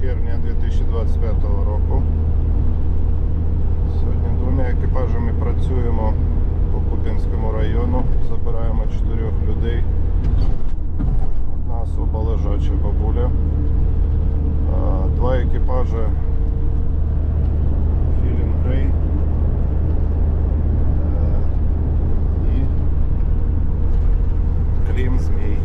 червня 2025 року. Сьогодні двома екіпажами працюємо по Куп'янському району. Забираємо чотирьох людей. Одна особа лежача бабуля. Два екіпажі Філін Грей. Е, І Клім Змій.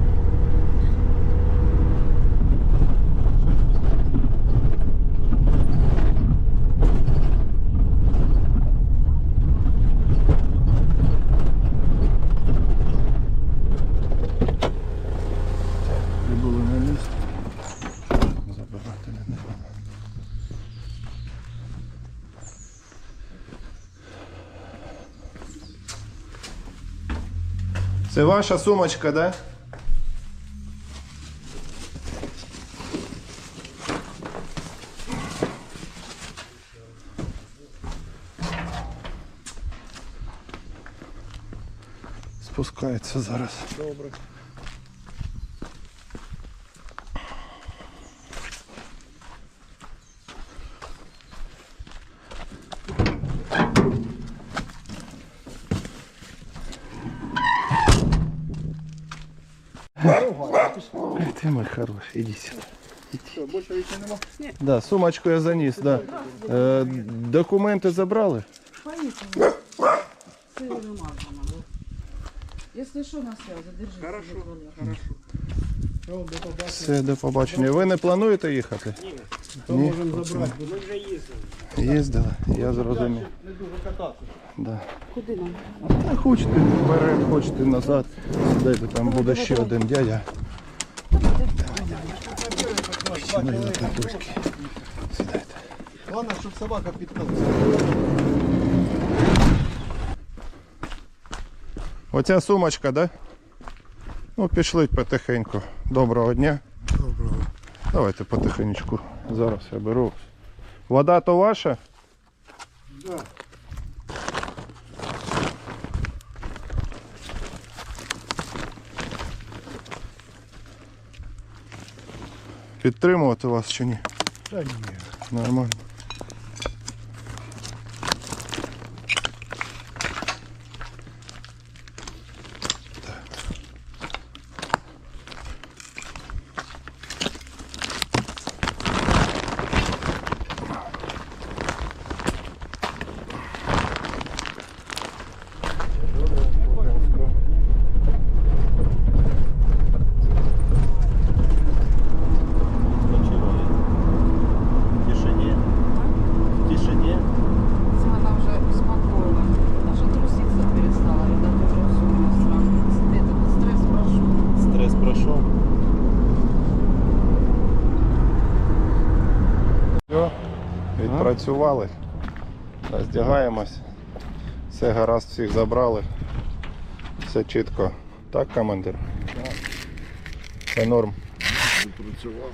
Це ваша сумочка, да? Спускається зараз. Добре. Ты мой хороший, иди сюда. Що, нема? Да, сумочку я заніс, да. Е, документи забрали? Поїхали. Це намазано. Якщо Если что, на связи, держи. Хорошо, хорошо. Що. Все, до побачення. Ви не плануєте їхати? То Ні, можемо забрати. Ми вже їздили. Їздили, я зрозумів. Не дуже кататися. Да. Куди нам? А хочете вперед, хочете назад. Сідайте, там буде ще один дядя. Сідайте. Головне, щоб собака підкалася. Оця сумочка, да? Ну, пішли потихеньку. Доброго дня. Доброго. Давайте потихенечку. Зараз я беру. Вода то ваша? Да. Підтримувати вас чи ні? Та ні. Нормально. Все, відпрацювали. Роздягаємось. Все гаразд, всіх забрали. Все чітко. Так, командир? Це норм. Відпрацював.